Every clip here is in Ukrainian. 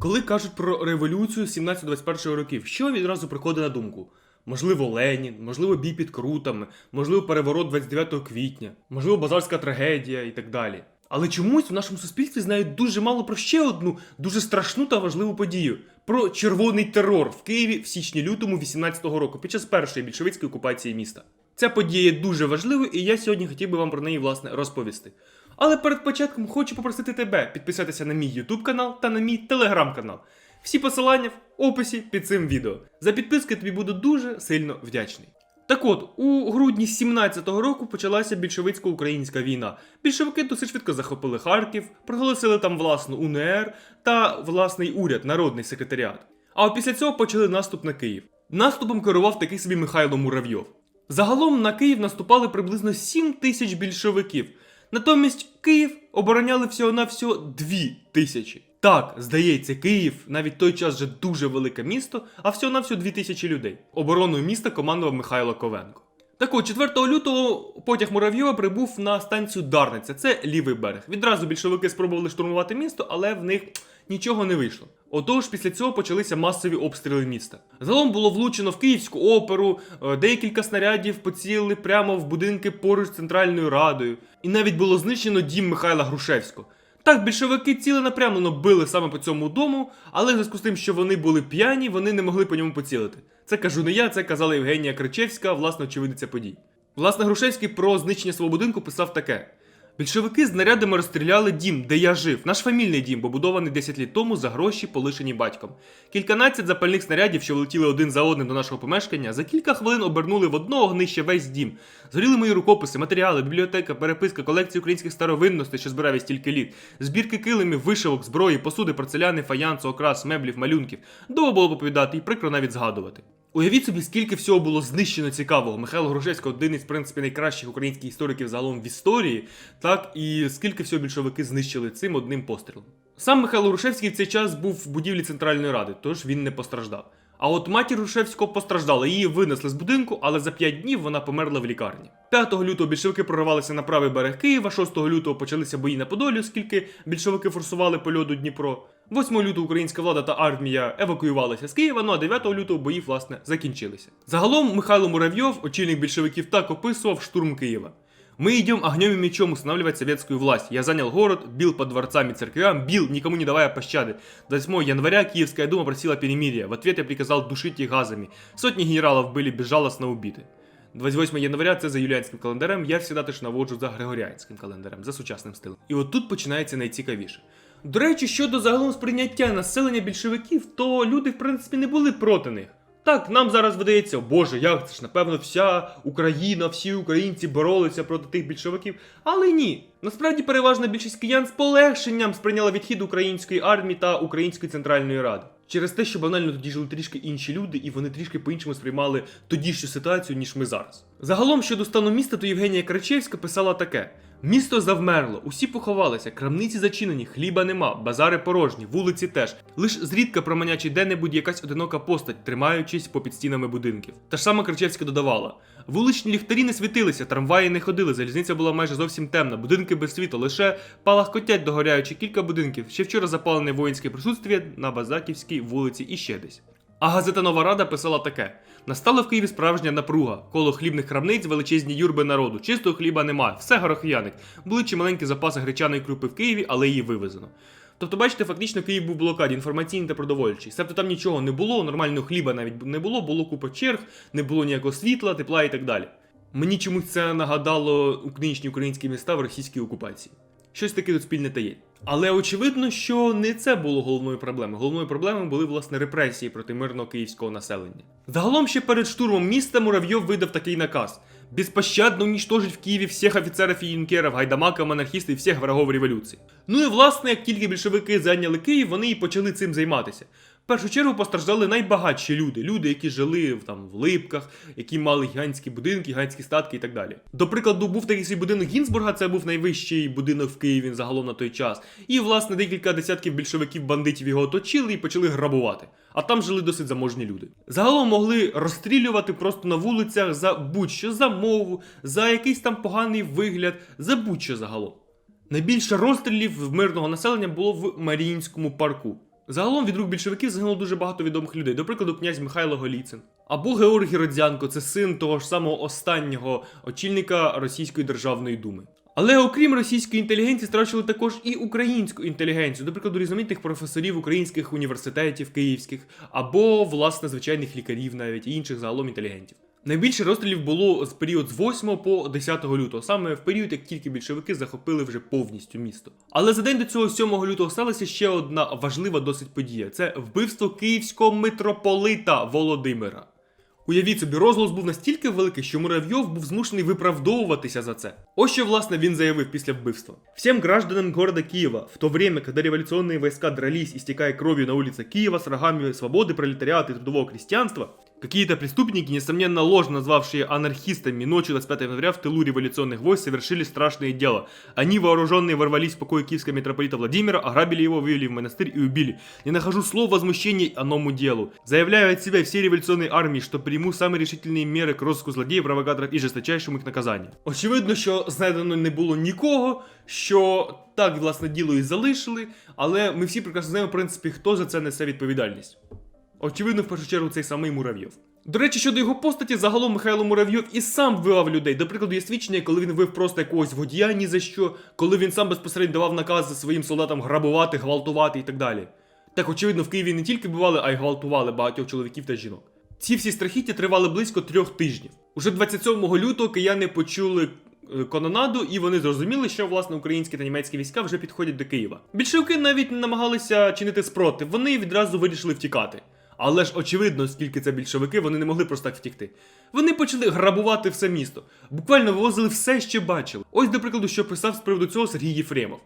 Коли кажуть про революцію 17-21 років, що відразу приходить на думку? Можливо, Ленін, можливо, бій під крутами, можливо, переворот 29 квітня, можливо, базарська трагедія і так далі. Але чомусь в нашому суспільстві знають дуже мало про ще одну дуже страшну та важливу подію про червоний терор в Києві в січні-лютому 18-го року під час першої більшовицької окупації міста. Ця подія є дуже важливою, і я сьогодні хотів би вам про неї власне розповісти. Але перед початком хочу попросити тебе підписатися на мій YouTube канал та на мій Telegram канал. Всі посилання в описі під цим відео. За підписки тобі буду дуже сильно вдячний. Так от, у грудні 17-го року почалася більшовицько-українська війна. Більшовики досить швидко захопили Харків, проголосили там власну УНР та власний уряд, народний секретаріат. А після цього почали наступ на Київ. Наступом керував такий собі Михайло Муравйов. Загалом на Київ наступали приблизно 7 тисяч більшовиків. Натомість Київ обороняли всього-навсього 2 тисячі. Так, здається, Київ навіть той час вже дуже велике місто, а всього-навсього 2 тисячі людей. Обороною міста командував Михайло Ковенко. Так от, 4 лютого потяг Муравйова прибув на станцію Дарниця, це лівий берег. Відразу більшовики спробували штурмувати місто, але в них нічого не вийшло. Отож, після цього почалися масові обстріли міста. Загалом було влучено в Київську оперу, е, декілька снарядів поцілили прямо в будинки поруч з Центральною Радою, і навіть було знищено дім Михайла Грушевського. Так, більшовики ціленапрямлено били саме по цьому дому, але в зв'язку з тим, що вони були п'яні, вони не могли по ньому поцілити. Це кажу не я, це казала Євгенія Кричевська, власне, очевидиця подій. Власне, Грушевський про знищення свого будинку писав таке: Більшовики з нарядами розстріляли дім, де я жив, наш фамільний дім, побудований 10 літ тому за гроші, полишені батьком. Кільканадцять запальних снарядів, що влетіли один за одним до нашого помешкання, за кілька хвилин обернули в одного гнище весь дім. Згоріли мої рукописи, матеріали, бібліотека, переписка, колекції українських старовинностей, що збирає стільки літ, збірки килимів, вишивок, зброї, посуди, порцеляни, фаянсу, окрас, меблів, малюнків. Довго було поповідати і прикро навіть згадувати. Уявіть собі, скільки всього було знищено цікавого. Михайло Грушевський один із, в принципі, найкращих українських істориків загалом в історії, так і скільки всього більшовики знищили цим одним пострілом. Сам Михайло Грушевський в цей час був в будівлі Центральної Ради, тож він не постраждав. А от матір Грушевського постраждала, її винесли з будинку, але за 5 днів вона померла в лікарні. 5 лютого більшовики прорвалися на правий берег Києва, 6 лютого почалися бої на Подолі, оскільки більшовики форсували по льоду Дніпро. 8 лютого українська влада та армія евакуювалися з Києва, ну а 9 лютого бої, власне, закінчилися. Загалом Михайло Муравйов, очільник більшовиків, так описував штурм Києва. Мы идем огнем и мечом устанавливать советскую власть. Я занял город, бил по дворцам и церквям, бил, никому не давая пощады. 8 января Киевская дума просила перемирия. В ответ я приказал душить их газами. Сотни генералов были безжалостно убиты. 28 января це за юліанським календарем, я завжди теж наводжу за григоріанським календарем, за сучасним стилем. І от тут починається найцікавіше. До речі, щодо загалом сприйняття населення більшовиків, то люди, в принципі, не були проти них. Так, нам зараз видається, боже, як це ж, напевно, вся Україна, всі українці боролися проти тих більшовиків. Але ні. Насправді переважна більшість киян з полегшенням сприйняла відхід української армії та Української центральної ради. Через те, що банально тоді жили трішки інші люди, і вони трішки по-іншому сприймали тодішню ситуацію, ніж ми зараз. Загалом щодо стану міста, то Євгенія Крачевська писала таке: місто завмерло, усі поховалися, крамниці зачинені, хліба нема, базари порожні, вулиці теж. Лиш зрідка проманячить де-небудь якась одинока постать, тримаючись попід стінами будинків. Та ж сама Кричевська додавала: вуличні ліхтарі не світилися, трамваї не ходили, залізниця була майже зовсім темна, будинки без світла, лише палахкотять догоряючи кілька будинків. Ще вчора запалене воїнське присутствие на Базаківській вулиці і ще десь. А газета Нова Рада писала таке: настала в Києві справжня напруга. Коло хлібних крамниць величезні юрби народу. Чистого хліба немає, все горохияник. Були чималенькі запаси гречаної крупи в Києві, але її вивезено. Тобто, бачите, фактично Київ був блокаді, інформаційний та продовольчий. Себто там нічого не було, нормального хліба навіть не було, було купа черг, не було ніякого світла, тепла і так далі. Мені чомусь це нагадало у нинішні українські міста в російській окупації. Щось таке тут спільне та є. Але очевидно, що не це було головною проблемою. Головною проблемою були власне репресії проти мирного київського населення. Загалом ще перед штурмом міста Муравйов видав такий наказ: безпощадно унічтожить в Києві всіх офіцерів і юнкерів, гайдамаків, анархістів і всіх врагов революції. Ну і власне, як тільки більшовики зайняли Київ, вони і почали цим займатися. Першу чергу постраждали найбагатші люди, люди, які жили в, там в липках, які мали гігантські будинки, гігантські статки і так далі. До прикладу, був такий свій будинок Гінзбурга, це був найвищий будинок в Києві загалом на той час. І, власне, декілька десятків більшовиків бандитів його оточили і почали грабувати. А там жили досить заможні люди. Загалом могли розстрілювати просто на вулицях за будь-що, за мову, за якийсь там поганий вигляд, за будь-що загалом. Найбільше розстрілів мирного населення було в Маріїнському парку. Загалом від рук більшовиків загинуло дуже багато відомих людей, до прикладу, князь Михайло Голіцин. Або Георгій Родзянко, це син того ж самого останнього очільника Російської державної думи. Але окрім російської інтелігенції, страчили також і українську інтелігенцію, до прикладу, різноманітних професорів українських університетів київських, або, власне, звичайних лікарів, навіть і інших загалом інтелігентів. Найбільше розстрілів було з період з 8 по 10 лютого, саме в період, як тільки більшовики захопили вже повністю місто. Але за день до цього 7 лютого сталася ще одна важлива досить подія: це вбивство київського митрополита Володимира. Уявіть собі, розголос був настільки великий, що Муравйов був змушений виправдовуватися за це. Ось що власне він заявив після вбивства. Всем гражданам города Киева, в то время, когда революционные войска дрались, истекая кровью на улицах Киева с врагами свободы, пролетариата и трудового крестьянства, какие-то преступники, несомненно ложно назвавшие анархистами ночью 25 января в тылу революционных войск, совершили страшное дело. Они, вооруженные, ворвались в покой киевского митрополита Владимира, ограбили его, вывели в монастырь и убили. Не нахожу слов возмущений оному делу. Заявляю от себя всей революционной армии, что приму самые решительные меры к розыску злодеев, провокаторов и жесточайшему их наказанию. Очевидно, що знайдено не було нікого, що так, власне, діло і залишили, але ми всі прекрасно знаємо, в принципі, хто за це несе відповідальність. Очевидно, в першу чергу, цей самий Муравйов. До речі, щодо його постаті, загалом Михайло Муравйов і сам вбивав людей. До прикладу, є свідчення, коли він вбив просто якогось водія ні за що, коли він сам безпосередньо давав накази своїм солдатам грабувати, гвалтувати і так далі. Так, очевидно, в Києві не тільки бивали, а й гвалтували багатьох чоловіків та жінок. Ці всі страхіття тривали близько трьох тижнів. Уже 27 лютого кияни почули е, канонаду, і вони зрозуміли, що власне українські та німецькі війська вже підходять до Києва. Більшовики навіть не намагалися чинити спротив, вони відразу вирішили втікати. Але ж очевидно, скільки це більшовики, вони не могли просто так втікти. Вони почали грабувати все місто. Буквально вивозили все, що бачили. Ось, до прикладу, що писав з приводу цього Сергій Єфремов.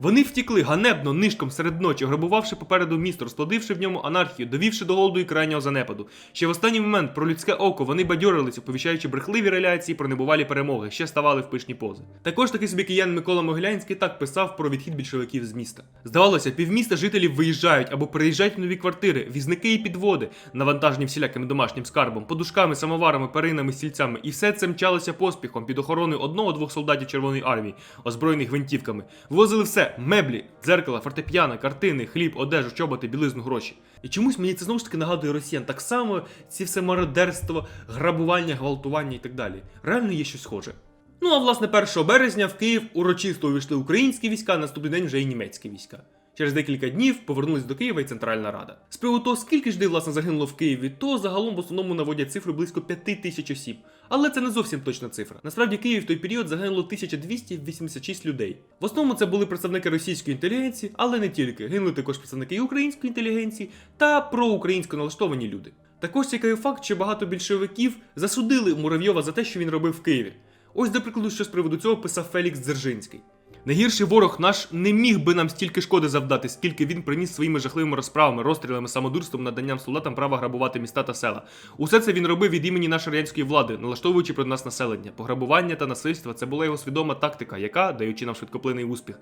Вони втікли ганебно нишком серед ночі, грабувавши попереду місто, розплодивши в ньому анархію, довівши до голоду і крайнього занепаду. Ще в останній момент про людське око вони бадьорились, оповіщаючи брехливі реляції про небувалі перемоги, ще ставали в пишні пози. Також такий собі киян Микола Могилянський так писав про відхід більшовиків з міста. Здавалося, півміста жителів виїжджають або переїжджають в нові квартири, візники і підводи, навантажені всіляким домашнім скарбом, подушками, самоварами, перинами, стільцями, і все це мчалося поспіхом під охороною одного-двох солдатів Червоної армії, озброєних гвинтівками. Ввозили все меблі, дзеркала, фортепіано, картини, хліб, одежу, чоботи, білизну, гроші. І чомусь мені це знову ж таки нагадує росіян. Так само ці все мародерство, грабування, гвалтування і так далі. Реально є щось схоже. Ну а власне 1 березня в Київ урочисто увійшли українські війська, наступний день вже і німецькі війська. Через декілька днів повернулись до Києва і Центральна Рада. З приводу того, скільки ж людей, власне загинуло в Києві, то загалом в основному наводять цифри близько 5 тисяч осіб. Але це не зовсім точна цифра. Насправді в Києві в той період загинуло 1286 людей. В основному це були представники російської інтелігенції, але не тільки. Гинули також представники української інтелігенції та проукраїнсько налаштовані люди. Також цікавий факт, що багато більшовиків засудили Муравйова за те, що він робив в Києві. Ось, до прикладу, що з приводу цього писав Фелікс Дзержинський. Найгірший ворог наш не міг би нам стільки шкоди завдати, скільки він приніс своїми жахливими розправами, розстрілами, самодурством, наданням солдатам права грабувати міста та села. Усе це він робив від імені нашої радянської влади, налаштовуючи проти нас населення. Пограбування та насильство це була його свідома тактика, яка, даючи нам швидкоплинний успіх,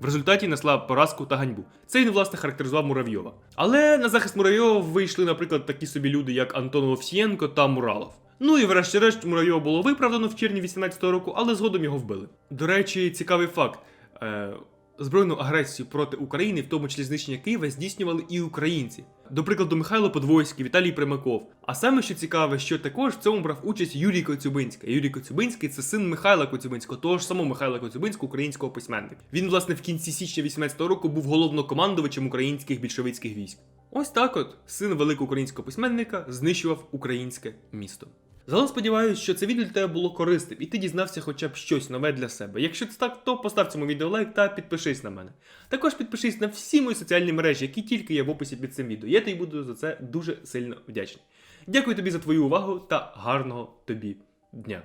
в результаті несла поразку та ганьбу. Це він, власне, характеризував Муравйова. Але на захист Муравйова вийшли, наприклад, такі собі люди, як Антон Овсієнко та Муралов. Ну і врешті-решт Муравйова було виправдано в червні 18-го року, але згодом його вбили. До речі, цікавий факт. Е, збройну агресію проти України, в тому числі знищення Києва, здійснювали і українці. До прикладу, Михайло Подвойський, Віталій Примаков. А саме що цікаве, що також в цьому брав участь Юрій Коцюбинський. Юрій Коцюбинський це син Михайла Коцюбинського, того ж самого Михайла Коцюбинського, українського письменника. Він, власне, в кінці січня 18-го року був головнокомандувачем українських більшовицьких військ. Ось так от син великого українського письменника знищував українське місто. Загалом сподіваюся, що це відео для тебе було корисним, і ти дізнався хоча б щось нове для себе. Якщо це так, то постав цьому відео лайк та підпишись на мене. Також підпишись на всі мої соціальні мережі, які тільки є в описі під цим відео. Я тобі буду за це дуже сильно вдячний. Дякую тобі за твою увагу та гарного тобі дня.